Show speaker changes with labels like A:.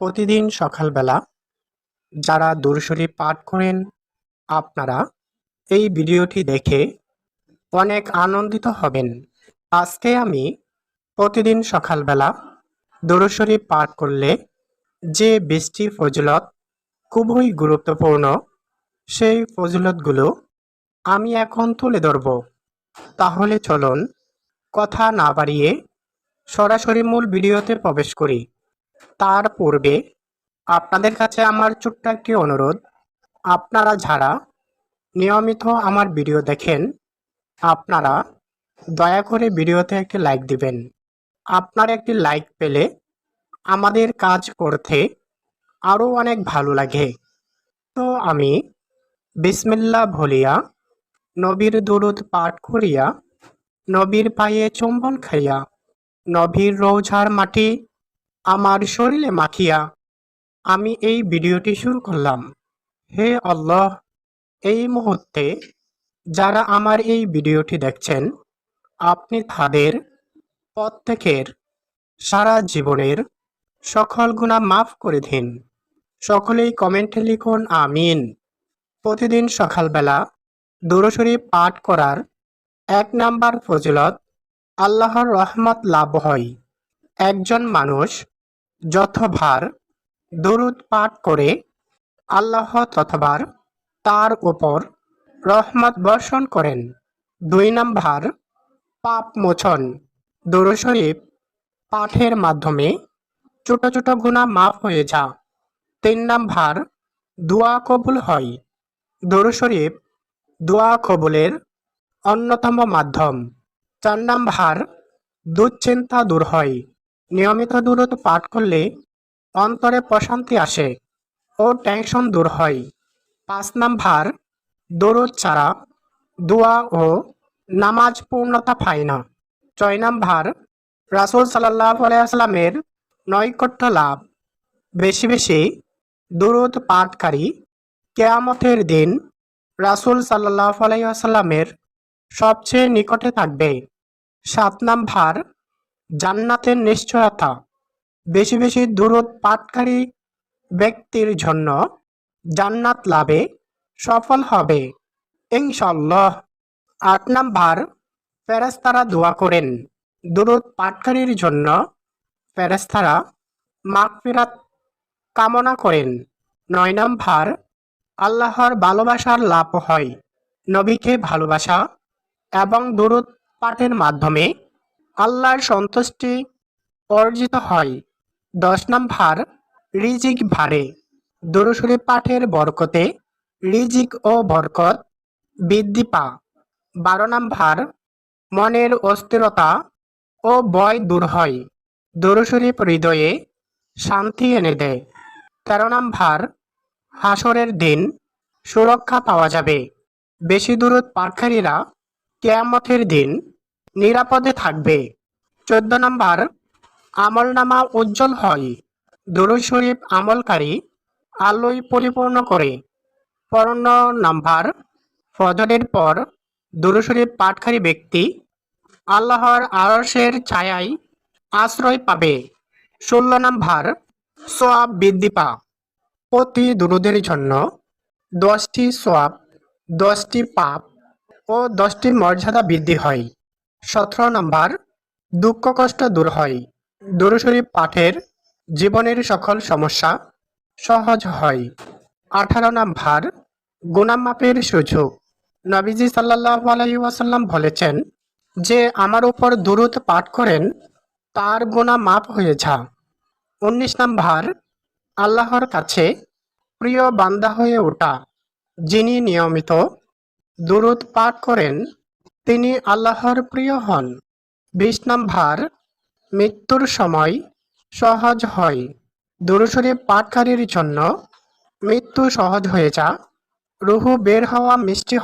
A: প্রতিদিন সকালবেলা যারা দুরুশরীফ পাঠ করেন, আপনারা এই ভিডিওটি দেখে অনেক আনন্দিত হবেন। আজকে আমি প্রতিদিন সকালবেলা দুরুশরীফ পাঠ করলে যে বৃষ্টি ফজলত খুবই গুরুত্বপূর্ণ, সেই ফজলতগুলো আমি এখন তুলে ধরব। তাহলে চলুন কথা না বাড়িয়ে সরাসরি মূল ভিডিওতে প্রবেশ করি। তার পূর্বে আপনাদের কাছে আমার ছোট্ট একটি অনুরোধ। আপনারা যারা নিয়মিত আমার ভিডিও দেখেন, আপনারা দয়া করে ভিডিওতে একটি লাইক দিবেন। আপনার একটি লাইক পেলে আমাদের কাজ করতে আরও অনেক ভালো লাগে। তো আমি বিসমিল্লা ভলিয়া নবীর দুরুদ পাঠ করিয়া, নবীর পায়ে চুম্বন খাইয়া, নবীর রৌঝার মাটি আমার শরীরে মাখিয়া আমি এই ভিডিওটি শুরু করলাম। হে আল্লাহ, এই মুহূর্তে যারা আমার এই ভিডিওটি দেখছেন, আপনি তাদের প্রত্যেকের সারা জীবনের সকল গুণা মাফ করে দিন। সকলেই কমেন্টে লিখুন, আমিন। প্রতিদিন সকালবেলা দুরশরী পাঠ করার এক নাম্বার ফজিলত আল্লাহর রহমত লাভ হয়। একজন মানুষ যতবার দরুদ পাঠ করে আল্লাহ তথবার তার উপর রহমত বর্ষণ করেন। দুই নাম্বার, পাপ মোচন। দরুদ শরীফ পাঠের মাধ্যমে ছোট ছোট গুণা মাফ হয়ে যা তিন নাম্বার, দোয়া কবুল হয়। দরুদ শরীফ দোয়া কবুলের অন্যতম মাধ্যম। চার নাম্বার, দুশ্চিন্তা দূর হয়। নিয়মিত দূরত পাঠ করলে অন্তরে প্রশান্তি আসে ও টেনশন দূর হয়। পাঁচ নাম্বার, দরুদ ছাড়া দোয়া ও নামাজ পূর্ণতা পায় না। ছয় নাম্বার, রাসুল সাল্লাহ আলাইসাল্লামের নৈকট্য লাভ। বেশি বেশি দরুদ পাঠকারী কেয়ামতের দিন রাসুল সাল্লাহ আলাইসাল্লামের সবচেয়ে নিকটে থাকবে। সাত নাম্বার জান্নাতের নিশ্চয়তা। বেশি বেশি দূরত পাঠকারী ব্যক্তির জন্য জান্নাত লাভে সফল হবে। ইনশাল্লাহ আট নাম্বার ফেরেস্তারা দোয়া করেন। দূরত পাটকারীর জন্য ফেরেস্তারা মাগফিরাত কামনা করেন। নয় নাম্বার, আল্লাহর ভালোবাসার লাভ হয়। নবীকে ভালোবাসা এবং দূরত পাঠের মাধ্যমে আল্লাহর সন্তুষ্টি অর্জিত হয়। দশ নম্বর, রিজিক ভারে। দরুশরী পাঠের বরকতে রিজিক ও বরকত বৃদ্ধি পা। বারো নম্বর, মনের অস্থিরতা ও ভয় দূর হয়। দরুশরীফ হৃদয়ে শান্তি এনে দেয়। তেরো নম্বর, হাসরের দিন সুরক্ষা পাওয়া যাবে। বেশি দূরত পাঠকারীরা কেয়ামতের দিন নিরাপদে থাকবে। চোদ্দ নম্বর, আমল নামা উজ্জ্বল হয়। দরুদ শরীফ আমলকারী আলোয় পরিপূর্ণ করে। পনেরো নাম্বার, ফজরের পর দরুদ শরীফ পাঠকারী ব্যক্তি আল্লাহর আরশের ছায়ায় আশ্রয় পাবে। ষোলো নাম্বার, সোয়াব বৃদ্ধি পা। প্রতি দুরুদের জন্য দশটি সোয়াব, দশটি পাপ ও দশটি মর্যাদা বৃদ্ধি হয়। সতেরো নম্বর, দুঃখ কষ্ট দূর হয়। দুরুশরী পাঠের জীবনের সকল সমস্যা সহজ হয়। আঠারো নম্বর গুনামাপের সুযোগ। নবীজি সাল্লাহ আলাই ওয়াসাল্লাম বলেছেন যে, আমার উপর দুরুদ পাঠ করেন, তার গুণা মাপ হয়ে যা। উনিশ নম্বর, আল্লাহর কাছে প্রিয় বান্দা হয়ে ওঠা। যিনি নিয়মিত দুরুদ পাঠ করেন তিনি আল্লাহর প্রিয় হন। বিশ নম্বর, মৃত্যুর সময় সহজ হয়। দুরুশরী পাঠকারীর জন্য মৃত্যু সহজ হয়ে যা রুহু বের হওয়া মিষ্টি